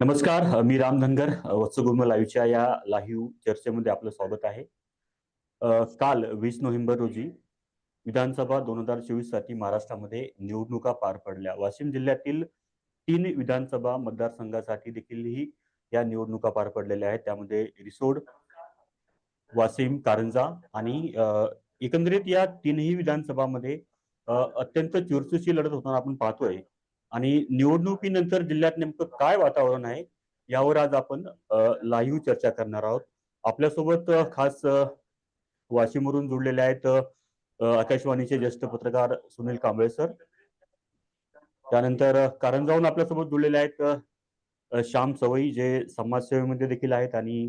नमस्कार मी राम धनगर वत्सगुल्म लाईव्हच्या या लाईव्ह चर्चेमध्ये आपलं स्वागत आहे. काल वीस नोव्हेंबर रोजी विधानसभा दोन हजार चोवीससाठी महाराष्ट्रामध्ये निवडणुका पार पडल्या. वाशिम जिल्ह्यातील तीन विधानसभा मतदारसंघासाठी देखील ही या निवडणुका पार पडलेल्या आहेत. त्यामध्ये रिसोड वाशिम कारंजा आणि एकंदरीत या तीनही विधानसभामध्ये अत्यंत चुरचुशी लढत होताना आपण पाहतोय. आणि निवडणुकीनंतर जिल्ह्यात नेमकं काय वातावरण आहे यावर आज आपण लाईव्ह चर्चा करणार आहोत. आपल्यासोबत खास वाशिमवरून जुळलेले आहेत आकाशवाणीचे ज्येष्ठ पत्रकार सुनील कांबळे सर. त्यानंतर कारंजाहून आपल्यासोबत जुळलेले आहेत श्याम सवई जे समाजसेवेमध्ये देखील आहेत आणि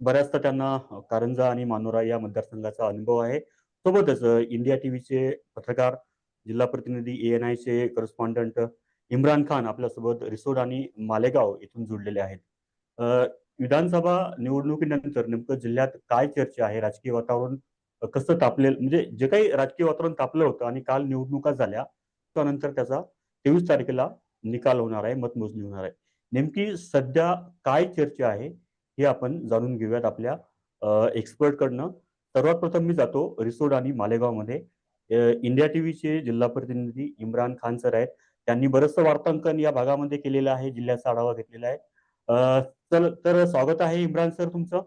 बऱ्याचदा त्यांना कारंजा आणि मानोरा या मतदारसंघाचा अनुभव आहे. सोबतच इंडिया टीव्हीचे पत्रकार जिल्हा प्रतिनिधी ए एन आयचे करस्पॉन्डंट इम्रान खान आपल्यासोबत रिसोड आणि मालेगाव इथून जुळलेले आहेत. विधानसभा निवडणुकीनंतर नेमकं जिल्ह्यात काय चर्चा आहे? राजकीय वातावरण कसं तापलेलं? म्हणजे जे काही राजकीय वातावरण तापलं होतं आणि काल निवडणुका झाल्या त्यानंतर त्याचा तेवीस तारखेला निकाल होणार आहे मतमोजणी होणार आहे. नेमकी सध्या काय चर्चा आहे हे आपण जाणून घेऊयात आपल्या एक्सपर्ट कडनं. सर्वात प्रथम मी जातो रिसोड आणि मालेगावमध्ये. इंडिया टीव्हीचे जिल्हा प्रतिनिधी इम्रान खान सर आहेत. त्यांनी बरंचसं वार्तांकन या भागामध्ये केलेलं आहे जिल्ह्याचा आढावा घेतलेला आहे. चल तर स्वागत आहे इम्रान सर तुमचं.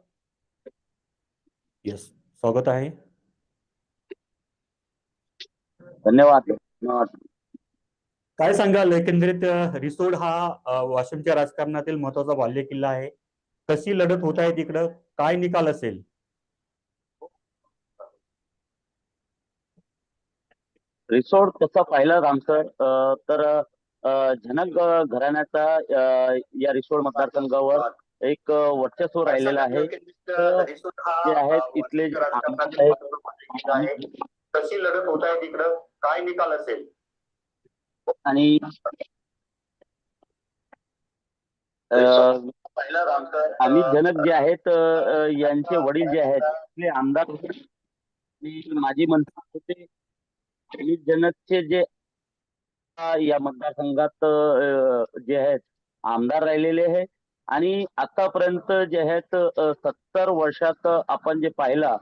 येस स्वागत आहे. धन्यवाद. धन्यवाद काय सांगाल? एकंदरीत रिसोड हा वाशिमच्या राजकारणातील महत्त्वाचा बाल्य किल्ला आहे. कशी लढत होत आहे तिकडं? काय निकाल असेल? रिसोर्ट तसं पाहिलं रामसर? तर अं, झनक घराण्याचा या रिसोर्ट मतदारसंघावर एक वर्चस्व राहिलेलं आहे. जे आहेत इथले कशी लढत होत आहे तिकडं? काय निकाल असेल? आणि अमित जनक जे आहेत यांचे वडील जे आहेत ते आमदार होते माजी मंत्री होते. जनकचे जे या मतदारसंघात जे आहेत आमदार राहिलेले आहे आणि आतापर्यंत जे आहेत सत्तर वर्षात आपण जे पाहिला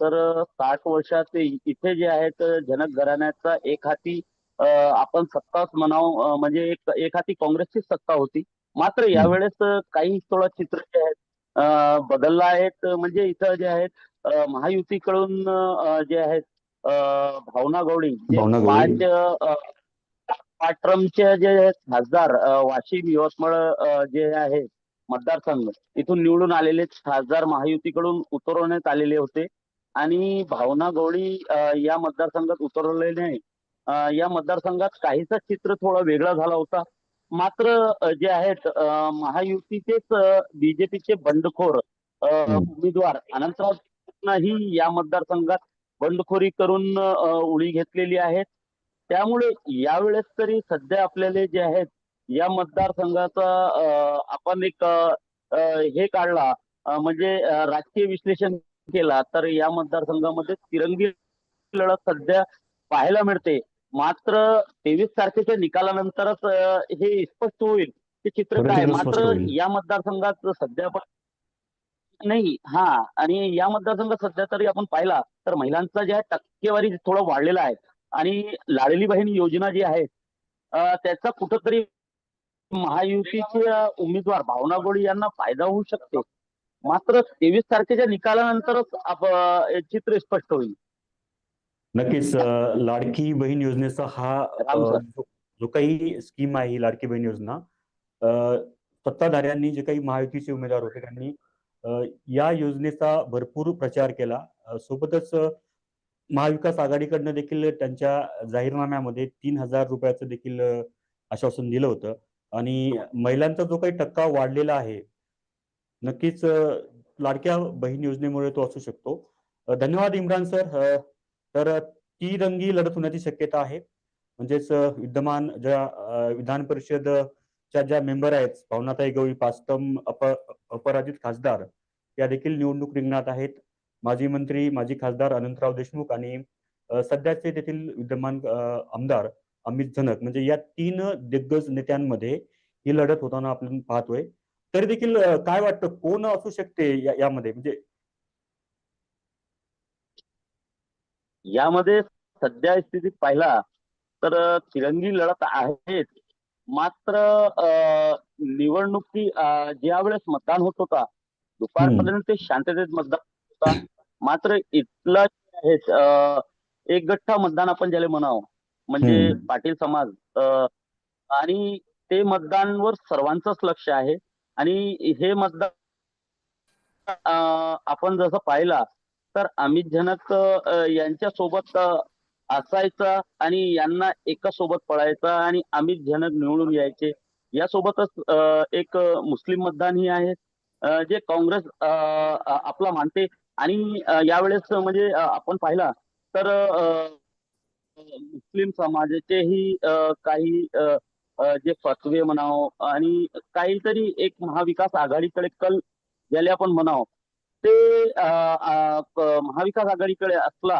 तर साठ वर्षात इथे जे आहेत जनक घराण्याचा एक हाती आपण सत्ताच म्हणाव म्हणजे एक एक हाती काँग्रेसची सत्ता होती. मात्र यावेळेस काही थोडं चित्र जे आहेत बदललं आहेत. म्हणजे इथं जे आहेत महायुतीकडून जे आहेत भावना गवळी भावना गवळी. पाच अं, पाच ट्रमचे जे खासदार वाशिम यवतमाळ जे आहे मतदारसंघ इथून निवडून आलेले खासदार महायुतीकडून उतरवण्यात आलेले होते आणि भावना गवळी या मतदारसंघात उतरवलेले अं, या मतदारसंघात काहीसा चित्र थोडा वेगळा झाला होता मात्र जे आहेत महायुतीचेच बीजेपीचे बंडखोर. उमेदवार अनंतराव ही या मतदारसंघात बंडखोरी करून उडी घेतलेली आहेत. त्यामुळे यावेळेस तरी सध्या आपल्याला जे आहेत या मतदारसंघाचा आपण एक हे काढला म्हणजे राजकीय विश्लेषण केला तर या मतदारसंघामध्ये तिरंगी लढत सध्या पाहायला मिळते. मात्र तेवीस तारखेच्या निकालानंतरच हे स्पष्ट होईल ते चित्र काय? मात्र. या मतदारसंघात सध्या नाही हा आणि या मतदारसंघात सध्या तरी आपण पाहिला तर महिलांचा जे आहे टक्केवारी थोडं वाढलेला आहे. आणि लाडली बहीण योजना जी आहे त्याचा कुठंतरी महायुतीचे उमेदवार भावना गोळी यांना फायदा होऊ शकते. मात्र तेवीस तारखेच्या निकालानंतरच चित्र स्पष्ट होईल. नक्कीच लाडकी बहीण योजनेचा हा. जो काही स्कीम आहे ही लाडकी बहीण योजना सत्ताधाऱ्यांनी जे काही महायुतीचे उमेदवार होते त्यांनी या योजनेचा भरपूर प्रचार केला. सोबतच महाविकास आघाडीकडनं देखील त्यांच्या जाहीरनाम्यामध्ये तीन हजार रुपयाचं देखील आश्वासन दिलं होतं. आणि महिलांचा जो काही टक्का वाढलेला आहे नक्कीच लाडक्या बहीण योजनेमुळे तो असू शकतो. धन्यवाद इम्रान सर. तर ती रंगी लढत होण्याची शक्यता आहे. म्हणजेच विद्यमान ज्या विधान परिषदच्या ज्या मेंबर आहेत भावनाताई गवळी पास्तम अप अपराजित खासदार या देखील निवडणूक रिंगणात आहेत. माजी मंत्री माजी खासदार अनंतराव देशमुख आणि सध्याचे तेथील विद्यमान आमदार अमित झनक. म्हणजे या तीन दिग्गज नेत्यांमध्ये ही लढत होताना आपण पाहतोय. तरी देखील काय वाटतं? कोण असू शकते या- यामध्ये? म्हणजे यामध्ये सध्या स्थितीत पाहिला तर तिरंगी लढत आहेच मात्र निवडणुकी ज्या वेळेस मतदान होत होता दुपारपर्यंत ते शांततेत मतदान होता. मात्र इथला आहे एक गठ्ठा मतदान आपण ज्याला म्हणावं म्हणजे. पाटील समाज. आणि ते मतदानवर सर्वांचंच लक्ष आहे. आणि हे मतदान आपण जसं पाहिला तर अमित जनक यांच्या सोबत असायचा आणि यांना एका सोबत पळायचा आणि अमित जनक निवडून यायचे. यासोबतच एक मुस्लिम मतदानही आहे अ, जे काँग्रेस आपला मानते आणि यावेळेस म्हणजे आपण पाहिला तर मुस्लिम समाजाचेही काही जे फतवे म्हणावं आणि काहीतरी एक महाविकास आघाडीकडे कल ज्याला आपण म्हणावं ते महाविकास आघाडीकडे असला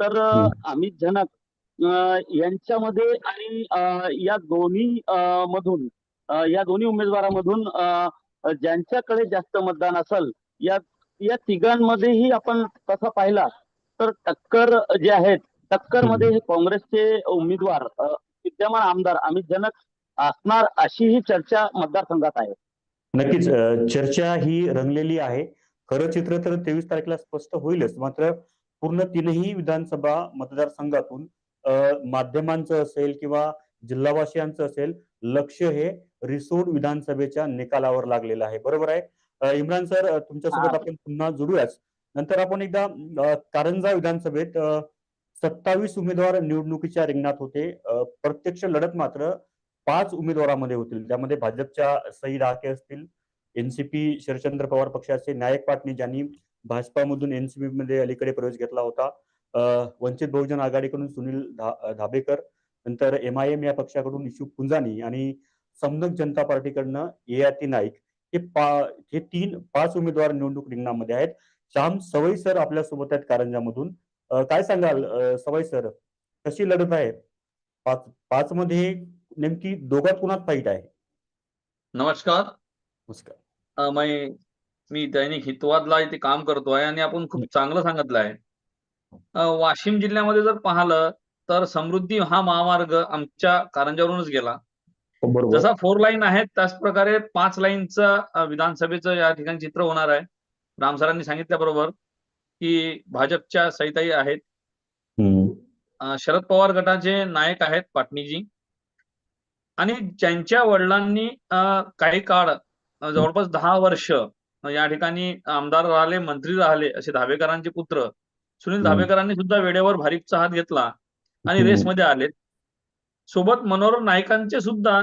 तर. अमित जनक यांच्यामध्ये आणि या दोन्ही मधून या दोन्ही उमेदवारामधून ज्यांच्याकडे जास्त मतदान असेल या या तिघांमध्येही आपण तसा पाहिला तर टक्कर जे आहेत टक्करमध्ये हे काँग्रेसचे उमेदवार विद्यमान आमदार अमित जनक असणार अशी ही चर्चा मतदारसंघात आहे. नक्कीच चर्चा ही रंगलेली आहे. खरं चित्र तर तेवीस तारखेला स्पष्ट होईलच मात्र पूर्ण तीनही विधानसभा मतदारसंघातून माध्यमांचं असेल किंवा जिल्हावासियांचं असेल लक्ष हे रिसोड विधानसभेच्या निकालावर लागलेलं आहे. बरोबर आहे? इम्रान सर तुमच्यासोबत. आपण पुन्हा जोडूयाच. नंतर आपण एकदा कारंजा विधानसभेत सत्तावीस उमेदवार निवडणुकीच्या रिंगणात होते. प्रत्यक्ष लढत मात्र पाच उमेदवारामध्ये होतील. त्यामध्ये भाजपच्या सई डहाके असतील एनसीपी शरदचंद्र पवार पक्षाचे नायक पाटणी ज्यांनी भाजपामधून एनसीपी मध्ये अलीकडे प्रवेश घेतला होता. वंचित बहुजन आघाडीकडून सुनील धा- धाबेकर नंतर एम आय एम या पक्षाकडून इशू पुंजानी आणि समनक जनता पार्टीकडनं एआती नाईक. हे पा हे तीन पाच उमेदवार निवडणूक रिंगणामध्ये आहेत. श्याम सवई सर आपल्यासोबत आहेत कारंजामधून. काय सांगाल? सवई सर कशी लढत आहे? पाच पाच मध्ये नेमकी दोघात कुणात फाईट आहे? नमस्कार. नमस्कार. मैं मी दैनिक हितवादला इथे काम करतोय आणि आपण खूप चांगलं सांगितलं आहे. वाशिम जिल्ह्यामध्ये जर पाहिलं तर समृद्धी हा महामार्ग आमच्या कारंजावरूनच गेला. जसा फोर लाईन आहे त्याच प्रकारे पाच लाईनचं विधानसभेचं या ठिकाणी चित्र होणार आहे. राम सरांनी सांगितल्याबरोबर की भाजपच्या सहिताई आहेत. शरद पवार गटाचे नायक आहेत पाटणीजी. आणि ज्यांच्या वडिलांनी काही काळ जवळपास दहा वर्ष या ठिकाणी आमदार राहिले मंत्री राहिले असे धाबेकरांचे पुत्र सुनील. धाबेकरांनी सुद्धा वेळेवर भारिपचा हात घेतला आणि. रेसमध्ये आलेत. सोबत मनोहर नायकांचे सुद्धा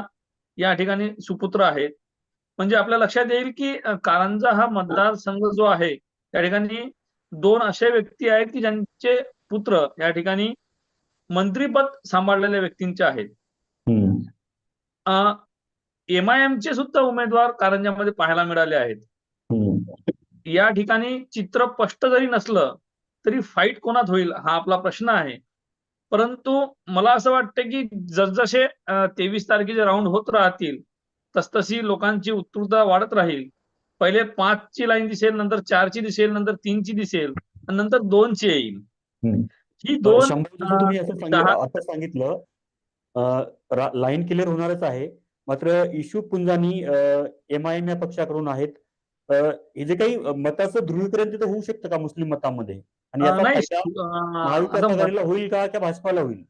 या ठिकाणी सुपुत्र आहेत म्हणजे आपल्या लक्षात येईल की कारंजा हा मतदारसंघ जो आहे त्या ठिकाणी दोन असे व्यक्ती आहेत की ज्यांचे पुत्र या ठिकाणी मंत्रीपद सांभाळलेल्या व्यक्तींचे आहेत. एम आय एमचे सुद्धा उमेदवार कारंजामध्ये पाहायला मिळाले आहेत. या ठिकाणी चित्र स्पष्ट जरी नसलं तरी फाईट कोणात होईल हा आपला प्रश्न आहे परंतु मला असं वाटतं की जसजसे तेवीस तारखेचे राऊंड होत राहतील तसतशी लोकांची उत्सुकता वाढत राहील. पहिले पाचची लाईन दिसेल नंतर चारची दिसेल नंतर तीनची दिसेल आणि नंतर दोनची येईल. ही दोन तुम्ही असं सांगितलं दहा- आता सांगितलं लाईन क्लिअर होणारच आहे. मात्र Ishu Punjani M I M या पक्षाकडून आहेत. हे जे काही मताचं ध्रुवीकरण तिथं होऊ शकतं का मुस्लिम मतामध्ये? आणि याचा होईल का त्या भाजपाला होईल?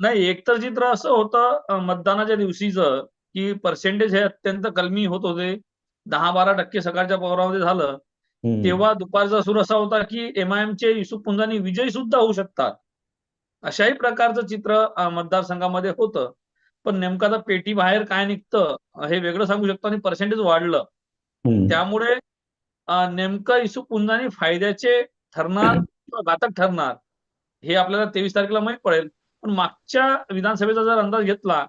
नाही एकतर चित्र असं होतं मतदानाच्या दिवशीचं की पर्सेंटेज हे अत्यंत कलमी होत होते. दहा बारा टक्के सकाळच्या पवारामध्ये झालं. तेव्हा दुपारचा सूर असा होता की एमआयएमचे युसुफ पुंजानी विजयी सुद्धा होऊ शकतात. अशाही प्रकारचं चित्र मतदारसंघामध्ये होतं. पण नेमकं आता पेटी बाहेर काय निघतं हे वेगळं सांगू शकतो आणि पर्सेंटेज वाढलं. त्यामुळे नेमकं युसुफ पुंजानी फायद्याचे ठरणार किंवा घातक ठरणार हे आपल्याला तेवीस तारखेला माहीत पडेल. पण मागच्या विधानसभेचा जर अंदाज घेतला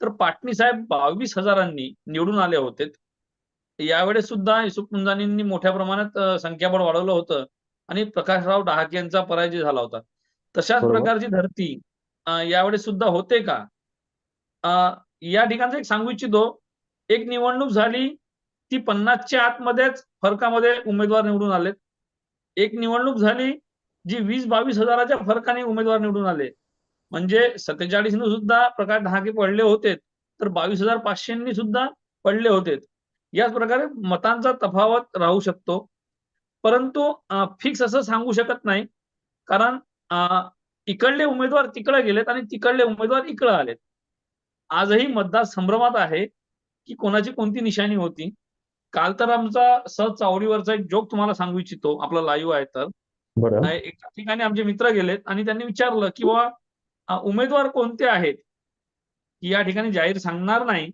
तर पाटणी साहेब बावीस हजारांनी निवडून आले होते. यावेळेस सुद्धा युसुफ पुंजानींनी मोठ्या प्रमाणात संख्याबळ वाढवलं होतं आणि प्रकाशराव डहाके यांचा पराजय झाला होता. तशाच. प्रकारची धरती यावेळेस सुद्धा होते का? या ठिकाणचं एक सांगू इच्छितो. एक निवडणूक झाली ती पन्नासच्या आतमध्येच फरकामध्ये उमेदवार निवडून आलेत. एक निवडणूक झाली जी वीस बावीस हजाराच्या फरकाने उमेदवार निवडून आले. म्हणजे सत्तेचाळीसने सुद्धा प्रकाश दहाके पडले होते तर बावीस हजार पाचशेंनी सुद्धा पडले होते. याच प्रकारे मतांचा तफावत राहू शकतो. परंतु फिक्स असं सांगू शकत नाही. कारण इकडले उमेदवार तिकडे गेलेत आणि तिकडले उमेदवार इकडे आलेत. आजही मतदार संभ्रमात आहे की कोणाची कोणती निशाणी होती? काल तर आमचा सहज चावडीवरचा एक जोक तुम्हाला सांगू इच्छितो. आपला लाईव्ह आहे तर. एका ठिकाणी आमचे मित्र गेलेत आणि त्यांनी विचारलं की बाबा उमेदवार कोणते आहेत? की या ठिकाणी जाहीर सांगणार नाही.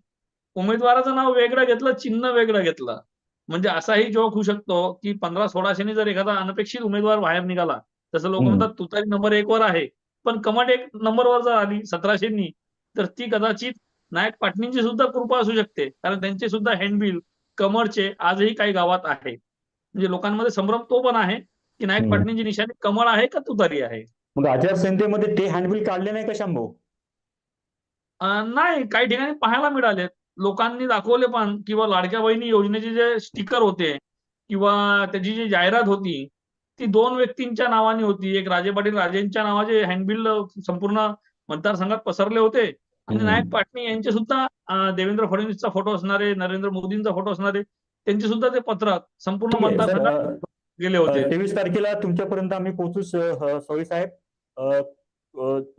उमेदवाराचं नाव वेगळं घेतलं चिन्ह वेगळं घेतलं. म्हणजे असाही जोक होऊ शकतो की पंधरा सोळाशेने जर एखादा अनपेक्षित उमेदवार बाहेर निघाला तसं लोक. म्हणतात तुतारी नंबर एक वर आहे. पण कमट एक नंबरवर जर आली सतराशेंनी तर ती कदाचित नायक पाटणींची सुद्धा कृपा असू शकते. कारण त्यांचे सुद्धा हँडबिल कमळचे आजही काही गावात आहे. म्हणजे लोकांमध्ये संभ्रम तो पण आहे की नायक. पाटणींची निशाणी कमळ आहे का तुतारी आहे? मग आचारसंहितेमध्ये ते हँडबिल काढले नाही का शांभाऊ अं, नाही काही ठिकाणी पाहायला मिळालेत लोकांनी दाखवले पण किंवा लाडक्या बहिणी योजनेचे जे स्टिकर होते किंवा त्याची जी जाहिरात होती ती दोन व्यक्तींच्या नावाने होती. एक राजे पाटील राजेंच्या नावाचे हँडबिल संपूर्ण मतदारसंघात पसरले होते. आणि. नायक पाटणी यांचे सुद्धा देवेंद्र फडणवीसचा फोटो असणारे नरेंद्र मोदींचा फोटो असणारे त्यांचे सुद्धा ते पत्रक संपूर्ण मतदारसंघात गेले होते. तेवीस तारखेला तुमच्यापर्यंत आम्ही पोहोचू स- सवई साहेब.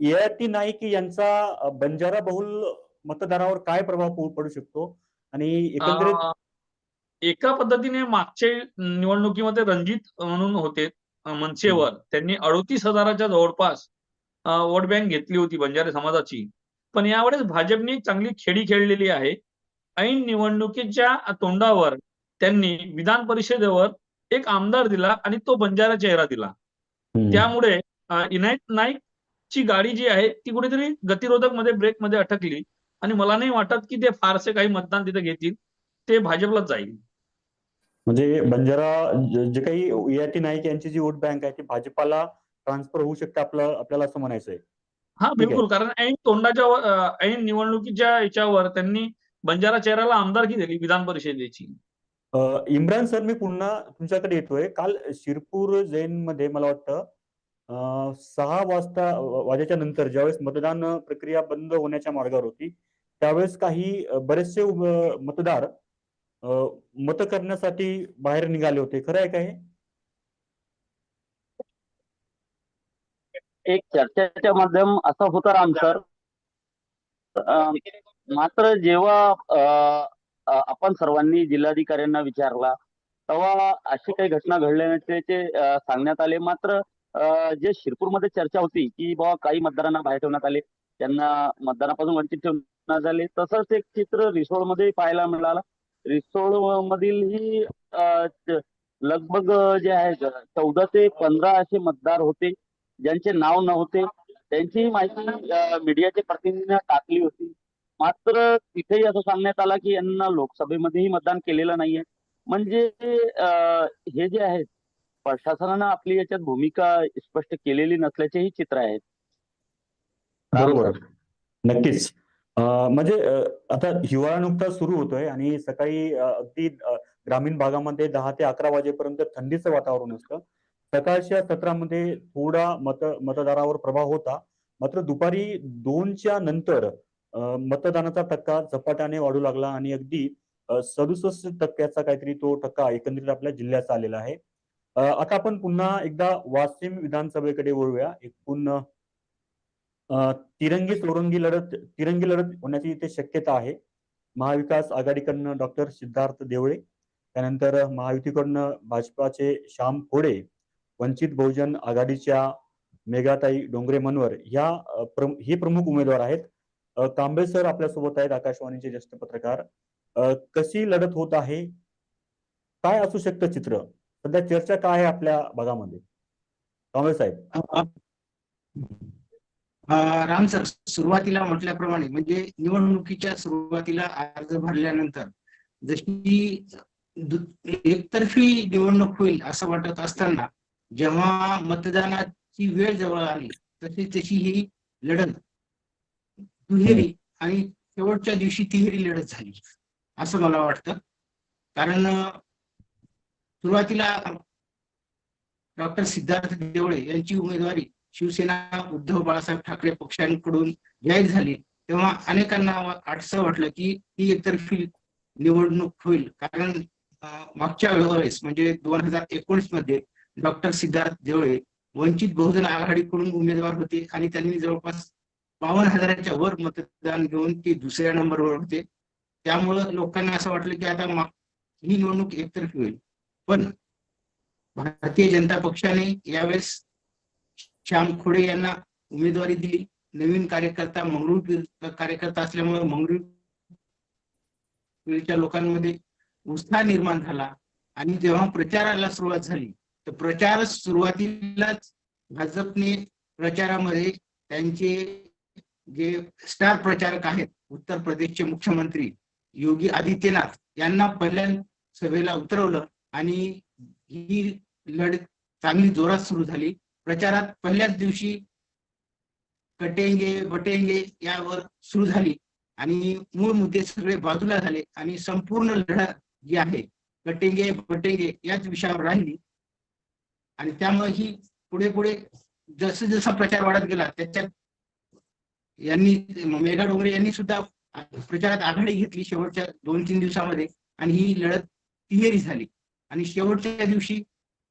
ययाती नाईक यांचा बंजारा बहुल मतदारावर काय प्रभाव पडू- पडू शकतो? आणि एकंदरीत एका पद्धतीने मागचे निवडणुकीमध्ये रणजित म्हणून होते मनसेवर. त्यांनी अडोतीस हजाराच्या जवळपास वोट बँक घेतली होती बंजारे समाजाची. पण यावेळेस भाजपने चांगली खेळी खेळलेली आहे. ऐन निवडणुकीच्या तोंडावर त्यांनी विधान परिषदेवर एक आमदार दिला आणि तो बंजारा चेहरा दिला. त्यामुळे इनायत नाईकची गाडी जी आहे ती कुठेतरी गतिरोधकमध्ये ब्रेकमध्ये अटकली आणि मला नाही वाटत की ते फारसे काही मतदान तिथे घेतील. ते भाजपलाच जाईल. म्हणजे बंजारा ज- काही नाईक यांची जी वोट बँक आहे ती भाजपाला ट्रान्सफर होऊ शकते आपलं आपल्याला असं म्हणायचं आहे हा. बिलकुल. कारण ऐन तोंडाच्या ऐन निवडणुकीच्या याच्यावर त्यांनी बंजारा चेहऱ्याला आमदारकी दिली विधान परिषदेची. इम्रान सर मी पुन्हा तुमच्याकडे येतोय. काल शिरपूर जैनमध्ये मला वाटतं सहा वाजता वाजेच्या नंतर ज्यावेळेस मतदान प्रक्रिया बंद होण्याच्या मार्गावर होती त्यावेळेस काही बरेचसे मतदार मत करण्यासाठी बाहेर निघाले होते. खरं आहे का एक चर्चेच्या माध्यम असा होता राम सर. मात्र जेव्हा आपण सर्वांनी जिल्हाधिकाऱ्यांना विचारला तेव्हा अशी काही घटना घडल्या नसल्याचे सांगण्यात आले. मात्र जे शिरपूरमध्ये चर्चा होती की बाबा काही मतदारांना बाहेर ठेवण्यात आले त्यांना मतदानापासून वंचित ठेवण्यात आले तसंच एक चित्र रिसोडमध्ये पाहायला मिळालं. रिसोड मधील ही लगभग जे आहे चौदा ते पंधरा असे मतदार होते. ज्यांचे नाव नव्हते त्यांची माहिती मीडियाच्या प्रतिनिधींना टाकली होती. मात्र तिथेही असं सांगण्यात आलं की यांना लोकसभेमध्येही मतदान केलेलं नाहीये. म्हणजे हे जे आहे प्रशासनानं आपली याच्यात भूमिका स्पष्ट केलेली नसल्याचेही चित्र आहेत. बरोबर. नक्कीच. म्हणजे आता हिवाळा नुकताच सुरू होतोय आणि सकाळी अगदी ग्रामीण भागामध्ये दहा ते अकरा वाजेपर्यंत थंडीचं वातावरण असतं. सकाळच्या सत्रामध्ये थोडा मत मतदारावर प्रभाव होता. मात्र दुपारी दोनच्या नंतर मतदानाचा टक्का झपाट्याने वाढू लागला आणि अगदी सदुसष्ट टक्क्याचा काहीतरी तो टक्का एकंदरीत आपल्या जिल्ह्याचा आलेला आहे. आता आपण पुन्हा एकदा वाशिम विधानसभेकडे वळूया. एकूण तिरंगी चौरंगी लढत तिरंगी लढत होण्याची इथे शक्यता आहे. महाविकास आघाडीकडनं डॉक्टर सिद्धार्थ देवळे त्यानंतर महायुतीकडनं भाजपाचे श्याम खोडे वंचित बहुजन आघाडीच्या मेघाताई डोंगरे मनवर ह्या प्रम- हे प्रमुख उमेदवार आहेत. कांबे कांबळे सर आपल्यासोबत आहेत आकाशवाणीचे ज्येष्ठ पत्रकार. कशी लढत होत आहे? काय असू शकतं चित्र? सध्या चर्चा काय आहे आपल्या भागामध्ये? कांबळे साहेब. राम सर सुरुवातीला म्हटल्याप्रमाणे म्हणजे निवडणुकीच्या सुरुवातीला अर्ज भरल्यानंतर जशी एकतर्फी निवडणूक होईल असं वाटत असताना जेव्हा मतदानाची वेळ जवळ आली तशी तशी ही लढत दुहेरी आणि शेवटच्या दिवशी तिहेरी लढत झाली असं मला वाटतं. कारण सुरुवातीला डॉक्टर सिद्धार्थ देवळे यांची उमेदवारी शिवसेना उद्धव बाळासाहेब ठाकरे पक्षांकडून जाहीर झाली. तेव्हा अनेकांना असं वाटलं की ही एकतर्फी निवडणूक होईल. कारण मागच्या वेळेस म्हणजे दोन हजार एकोणीसमध्ये डॉक्टर सिद्धार्थ देवळे वंचित बहुजन आघाडीकडून उमेदवार होते आणि त्यांनी जवळपास बावन्न हजाराच्या वर मतदान घेऊन ते दुसऱ्या नंबरवर होते. त्यामुळं लोकांना असं वाटलं की आता ही निवडणूक एकतर्फी होईल. पण भारतीय जनता पक्षाने यावेळेस श्याम खोडे यांना उमेदवारी दिली. नवीन कार्यकर्ता मंगळूर कार्यकर्ता असल्यामुळे मंगळूरच्या लोकांमध्ये उत्साह निर्माण झाला. आणि जेव्हा प्रचाराला सुरुवात झाली तर प्रचार सुरुवातीलाच भाजपने प्रचारामध्ये त्यांचे जे स्टार प्रचारक आहेत उत्तर प्रदेशचे मुख्यमंत्री योगी आदित्यनाथ यांना पहिल्या सभेला उतरवलं आणि ही लढत चांगली जोरात सुरू झाली. प्रचारात पहिल्याच दिवशी कटेंगे बटेंगे यावर सुरू झाली आणि मूळ मुद्दे सगळे बाजूला झाले आणि संपूर्ण लढत जी आहे कटेंगे बटेंगे याच विषयावर राहिली. आणि त्यामुळे ही पुढे पुढे जसं जसा प्रचार वाढत गेला त्याच्यात यांनी मेघा डोंगरे यांनी सुद्धा प्रचारात आघाडी घेतली शेवटच्या दोन तीन दिवसामध्ये आणि ही लढत तिहेरी झाली. आणि शेवटच्या दिवशी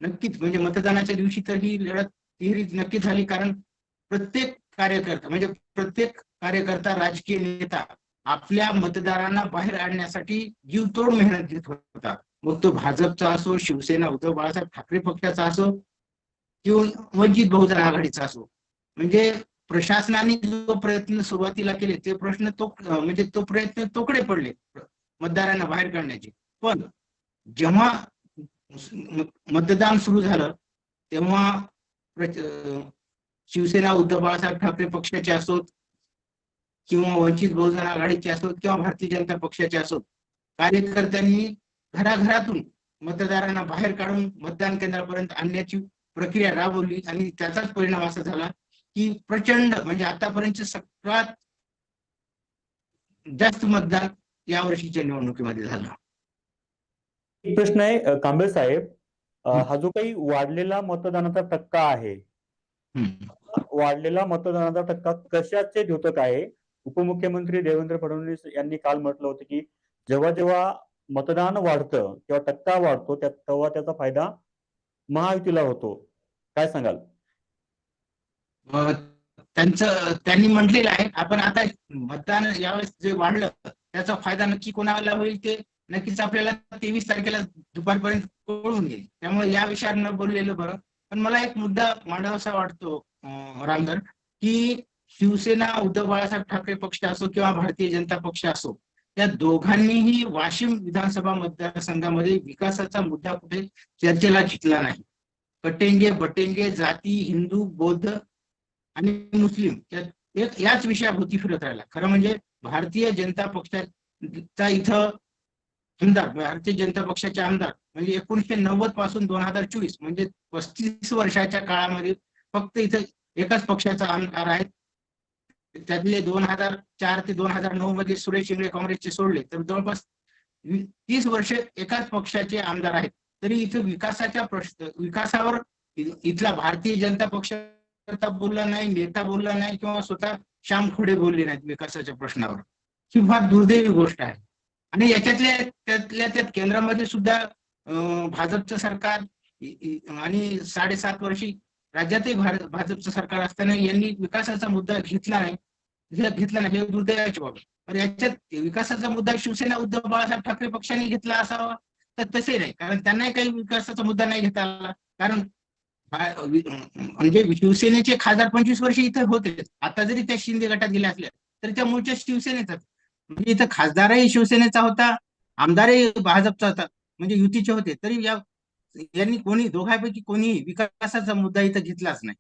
नक्कीच म्हणजे मतदानाच्या दिवशी तर ही लढत तिहेरी नक्कीच झाली कारण प्रत्येक कार्यकर्ता म्हणजे प्रत्येक कार्यकर्ता राजकीय नेता आपल्या मतदारांना बाहेर आणण्यासाठी जीवतोड मेहनत घेत होता. मग तो भाजपचा असो शिवसेना उद्धव बाळासाहेब ठाकरे पक्षाचा असो किंवा वंचित बहुजन आघाडीचा असो. म्हणजे प्रशासनाने जो प्रयत्न सुरुवातीला केले ते प्रश्न तो म्हणजे तो प्रयत्न तोकडे पडले मतदारांना बाहेर काढण्याचे. पण जेव्हा मतदान सुरू झालं तेव्हा शिवसेना उद्धव बाळासाहेब ठाकरे पक्षाचे असोत किंवा वंचित बहुजन आघाडीचे असोत किंवा भारतीय जनता पक्षाचे असोत कार्यकर्त्यांनी घराघरातून मतदारांना बाहेर काढून मतदान केंद्रापर्यंत आणण्याची प्रक्रिया राबवली आणि त्याचाच परिणाम असा झाला की प्रचंड म्हणजे आतापर्यंत सगळ्यात जास्त मतदान या वर्षीच्या निवडणुकीमध्ये झालं एक प्रश्न आहे कांबळे साहेब हं. जो काही वाढलेला मतदानाचा टक्का आहे. वाढलेला मतदानाचा टक्का कशाचे द्योतक आहे उपमुख्यमंत्री देवेंद्र फडणवीस यांनी काल म्हटलं होतं की जेव्हा जेव्हा मतदान वाढतं किंवा टक्का वाढतो त्या तेव्हा त्याचा फायदा महायुतीला होतो. काय सांगाल? त्यांचं त्यांनी म्हटलेलं आहे. आपण आता मतदान यावेळेस जे वाढलं त्याचा फायदा नक्की कोणाला होईल ते नक्कीच आपल्याला तेवीस तारखेला दुपारपर्यंत कळून येईल. त्यामुळे या विषयावर न बोललेलं बरं. पण मला एक मुद्दा मांडावासा वाटतो रामधर की शिवसेना उद्धव बाळासाहेब ठाकरे पक्ष असो किंवा भारतीय जनता पक्ष असो त्या दोघांनीही वाशिम विधानसभा मतदारसंघामध्ये विकासाचा मुद्दा कुठे चर्चेला घेतला नाही. कटेंगे बटेंगे जाती हिंदू बौद्ध आणि मुस्लिम एक- याच विषयाभोवती फिरत राहिला. खरं म्हणजे भारतीय जनता पक्षाचा इथं आमदार भारतीय जनता पक्षाचे आमदार म्हणजे एकोणीसशे नव्वदपासून दोन हजार चोवीस म्हणजे पस्तीस वर्षाच्या काळामध्ये फक्त इथं एकाच पक्षाचा आमदार आहेत. त्यातले दोन हजार चार ते दोन हजार नऊ मध्ये सुरेश इंगळे काँग्रेसचे सोडले तर जवळपास तीस वर्ष एकाच पक्षाचे आमदार आहेत. तरी इथं विकासाच्या प्रश्न विकासावर इथला भारतीय जनता पक्ष बोलला नाही नेता बोलला नाही किंवा स्वतः श्याम खोडे बोलले नाहीत विकासाच्या प्रश्नावर. ही फार दुर्दैवी गोष्ट आहे. आणि याच्यातल्या त्यातल्या त्यात केंद्रामध्ये सुद्धा भाजपचं सरकार आणि साडेसात वर्षी राज्यातही भाजपचं सरकार असताना यांनी विकासाचा मुद्दा घेतला नाही. घेतला नाही. हे दुर्दैवाची बाब आहे. पण याच्यात विकासाचा मुद्दा शिवसेना उद्धव बाळासाहेब ठाकरे पक्षाने घेतला असावा तर तसे नाही. कारण त्यांनाही काही विकासाचा मुद्दा नाही घेता आला. कारण म्हणजे शिवसेनेचे खासदार पंचवीस वर्ष इथे होते. आता जरी त्या शिंदे गटात गेल्या असल्या तरी त्या मूळच्या शिवसेनेचा म्हणजे इथं खासदारही शिवसेनेचा होता आमदारही भाजपचा होता. म्हणजे युतीचे होते. तरी या यांनी कोणी दोघांपैकी कोणी विकासाचा मुद्दा इथं घेतलाच नाही.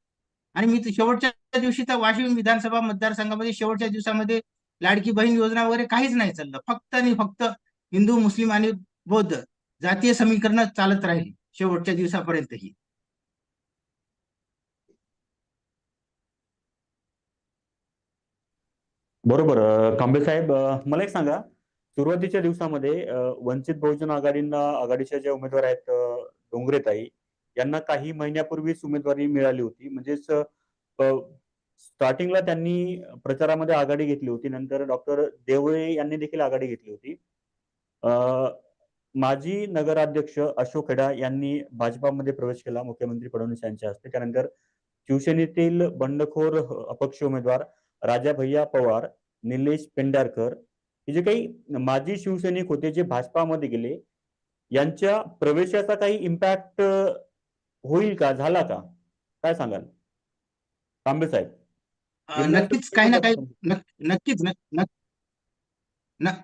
आणि मी शेवटच्या दिवशी तर वाशिम विधानसभा मतदारसंघामध्ये शेवटच्या दिवसामध्ये लाडकी बहीण योजना वगैरे काहीच नाही चाललं. फक्त आणि फक्त हिंदू मुस्लिम आणि बौद्ध जातीय समीकरण चालत राहिली शेवटच्या दिवसापर्यंतही. बरोबर. कांबे साहेब मला एक सांगा. सुरुवातीच्या दिवसामध्ये वंचित बहुजन आघाडींना आघाडीच्या ज्या उमेदवार आहेत डोंगरेताई यांना काही महिन्यापूर्वीच उमेदवारी मिळाली होती. म्हणजेच स्टार्टिंगला त्यांनी प्रचारामध्ये आघाडी घेतली होती. नंतर डॉक्टर देवळे यांनी देखील आघाडी घेतली होती. माजी नगराध्यक्ष अशोक खेडा यांनी भाजपामध्ये प्रवेश केला मुख्यमंत्री फडणवीस यांच्या हस्ते. त्यानंतर शिवसेनेतील बंडखोर अपक्ष उमेदवार राजा भैया पवार निलेश पेंडारकर हे जे काही माजी शिवसैनिक होते जे भाजपामध्ये गेले यांच्या प्रवेशाचा काही इम्पॅक्ट होईल का? झाला का? काय सांगाल? तांबे साहेब. नक्कीच काही ना काही नक्क- नक्कीच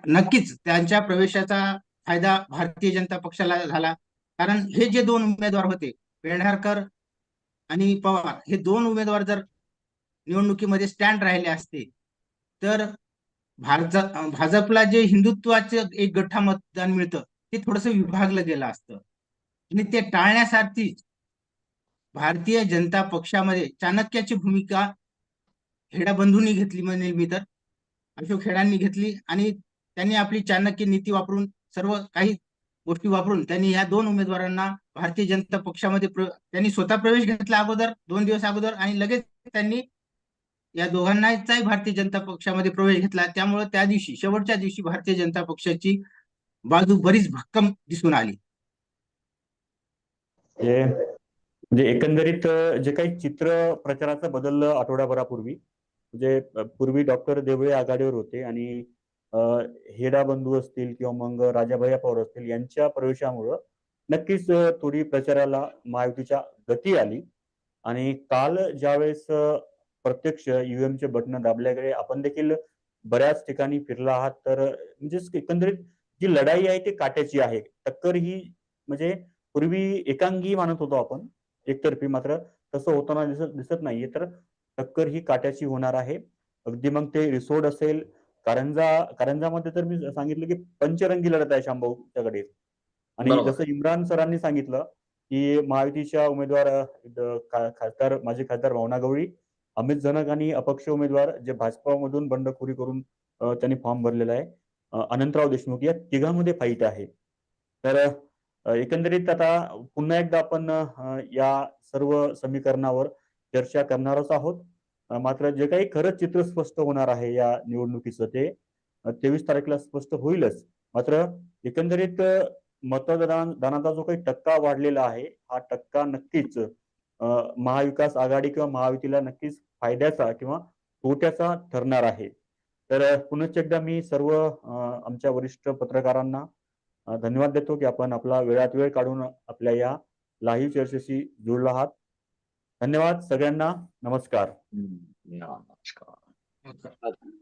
नक्कीच त्यांच्या प्रवेशाचा फायदा भारतीय जनता पक्षाला झाला. कारण हे जे दोन उमेदवार होते पेंढारकर आणि पवार हे दोन उमेदवार जर निवडणुकीमध्ये स्टँड राहिले असते तर भारत भाजपला जे हिंदुत्वाचं एक गठ्ठा मतदान मिळतं ते थोडस विभागलं गेलं असतं. आणि ते टाळण्यासाठीच भारतीय जनता पक्षामध्ये चाणक्याची भूमिका हेडाबंधूंनी घेतली म्हणेल मी तर. अशोक खेडांनी घेतली आणि त्यांनी आपली चाणक्य नीती वापरून सर्व काही गोष्टी वापरून त्यांनी या दोन उमेदवारांना भारतीय जनता पक्षामध्ये त्यांनी स्वतः प्रवेश घेतला अगोदर दोन दिवस अगोदर आणि लगेच त्यांनी या दोघांनाचाही भारतीय जनता पक्षामध्ये प्रवेश घेतला. त्यामुळे त्या दिवशी शेवटच्या दिवशी भारतीय जनता पक्षाची बाजू बरीच भक्कम दिसून आली. म्हणजे एकंदरीत जे काही चित्र प्रचाराचं बदललं आठवड्याभरापूर्वी म्हणजे पूर्वी डॉक्टर देवळे आघाडीवर होते आणि हेडा बंधू असतील किंवा मग राजाभैया पवार असतील यांच्या प्रवेशामुळं नक्कीच थोडी प्रचाराला महायुतीच्या गती आली. आणि काल ज्यावेळेस प्रत्यक्ष युएमचे चे बटन दाबल्याकडे आपण देखील बऱ्याच ठिकाणी फिरला आहात तर म्हणजे एकंदरीत जी लढाई आहे ती काट्याची आहे. टक्कर ही म्हणजे पूर्वी एकांगी मानत होतो आपण एकतर्फी मात्र तसं होताना दिसत दिसत नाहीये. तर टक्कर ही काट्याची होणार आहे. अगदी मग ते रिसोड असेल. कारंजा कारंजामध्ये तर मी सांगितलं की पंचरंगी लढत आहे शांभाऊच्याकडे आणि. जसं इम्रान सरांनी सांगितलं की महायुतीच्या उमेदवार खासदार माजी खासदार भावना गवळी अमित जनक आणि अपक्ष उमेदवार जे भाजपामधून बंडखोरी करून त्यांनी फॉर्म भरलेला आहे. अनंतराव देशमुख या तिघांमध्ये फाईट आहे. तर एकंदरीत आता पुन्हा एकदा आपण या सर्व समीकरणावर चर्चा करणारच आहोत. मात्र जे काही खरंच चित्र स्पष्ट होणार आहे या निवडणुकीचं ते तेवीस तारखेला स्पष्ट होईलच. मात्र एकंदरीत मतदान दानाचा जो काही टक्का वाढलेला आहे हा टक्का नक्कीच महाविकास आघाडी किंवा महायुतीला नक्कीच फायद्याचा किंवा तोट्याचा ठरणार आहे. तर अ, पुनश्च एकदा मी सर्व आमच्या वरिष्ठ पत्रकारांना धन्यवाद देतो की आपण आपला वेळात वेळ काढून आपल्या या लाईव्ह चर्चेशी जुळला आहात. धन्यवाद सगळ्यांना. नमस्कार. नमस्कार.